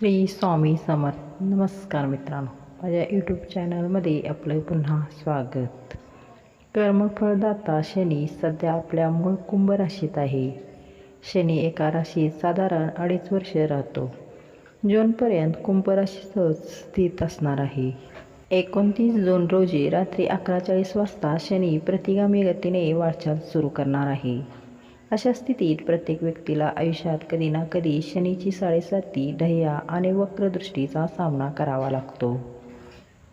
श्री स्वामी समर्थ. नमस्कार मित्रांनो. माझ्या यूट्यूब चॅनलमध्ये आपलं पुन्हा स्वागत. कर्मफळदाता शनी सध्या आपल्या मूळ कुंभ राशीत आहे. शनी एका राशीत साधारण अडीच वर्ष राहतो. जूनपर्यंत कुंभ राशीतच स्थित असणार आहे. एकोणतीस जून रोजी रात्री अकरा चाळीस वाजता शनी प्रतिगामी गतीने वाटचाल सुरू करणार आहे. अशा स्थितीत प्रत्येक व्यक्तीला आयुष्यात कधी ना कधी शनीची साडेसाती ढह्या आणि वक्रदृष्टीचा सामना करावा लागतो.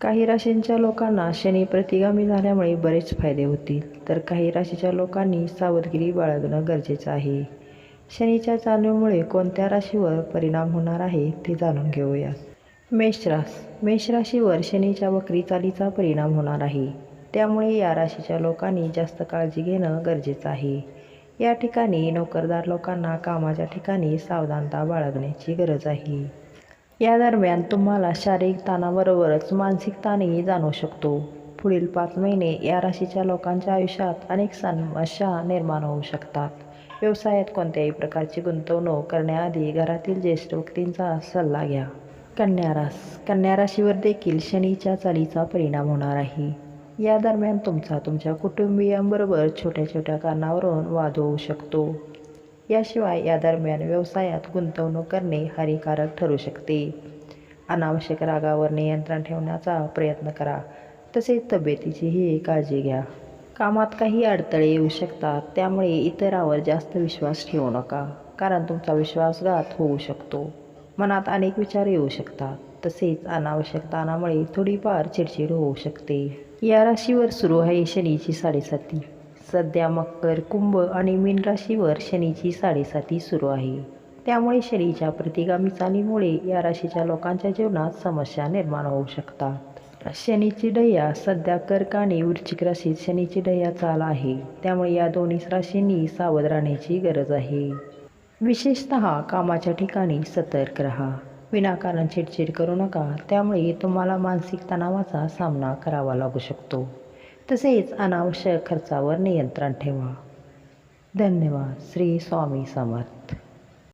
काही राशींच्या लोकांना शनी प्रतिगामी झाल्यामुळे बरेच फायदे होतील तर काही राशीच्या लोकांनी सावधगिरी बाळगणं गरजेचं आहे. शनीच्या जाणीवमुळे कोणत्या राशीवर परिणाम होणार आहे ते जाणून घेऊया. मेषरास मेष राशीवर शनीच्या वक्री चालीचा परिणाम होणार आहे. त्यामुळे या राशीच्या लोकांनी जास्त काळजी घेणं गरजेचं आहे. या ठिकाणी नोकरदार लोकांना कामाच्या ठिकाणी सावधानता बाळगण्याची गरज आहे. या दरम्यान तुम्हाला शारीरिक ताणाबरोबरच मानसिक ताणही जाणवू शकतो. पुढील पाच महिने या राशीच्या लोकांच्या आयुष्यात अनेक समस्या निर्माण होऊ शकतात. व्यवसायात कोणत्याही प्रकारची गुंतवणूक करण्याआधी घरातील ज्येष्ठ व्यक्तींचा सल्ला घ्या. कन्या रास कन्या राशीवर देखील शनीच्या चालीचा परिणाम होणार आहे. या दरम्यान तुमचा तुमच्या कुटुंबियांबरोबर छोट्या छोट्या कारणावरून वाद होऊ शकतो. याशिवाय या दरम्यान व्यवसायात गुंतवणूक करणे हानिकारक ठरू शकते. अनावश्यक रागावर नियंत्रण ठेवण्याचा प्रयत्न करा. तसेच तब्येतीचीही काळजी घ्या. कामात काही अडथळे येऊ शकतात त्यामुळे इतरावर जास्त विश्वास ठेवू नका कारण तुमचा विश्वासघात होऊ शकतो. मनात अनेक विचार येऊ शकतात. तसेच अनावश्यक ताणामुळे थोडीफार चिडचिड होऊ शकते. या राशीवर सुरू आहे शनीची साडेसाती. सध्या मकर कुंभ आणि मीन राशीवर शनीची साडेसाती सुरू आहे. त्यामुळे शनीच्या प्रतिगामी चालीमुळे या राशीच्या लोकांच्या जीवनात समस्या निर्माण होऊ शकतात. शनीची डय्या सध्या कर्क आणि वृश्चिक राशीत शनीची डय्या चाल आहे. त्यामुळे या दोन्ही राशींनी सावध राहण्याची गरज आहे. विशेषत कामाच्या ठिकाणी सतर्क राहा. विनाकारण चिडचिड करू नका. त्यामुळे तुम्हाला मानसिक तणावाचा सामना करावा लागू शकतो. तसेच अनावश्यक खर्चावर नियंत्रण ठेवा. धन्यवाद. श्री स्वामी समर्थ.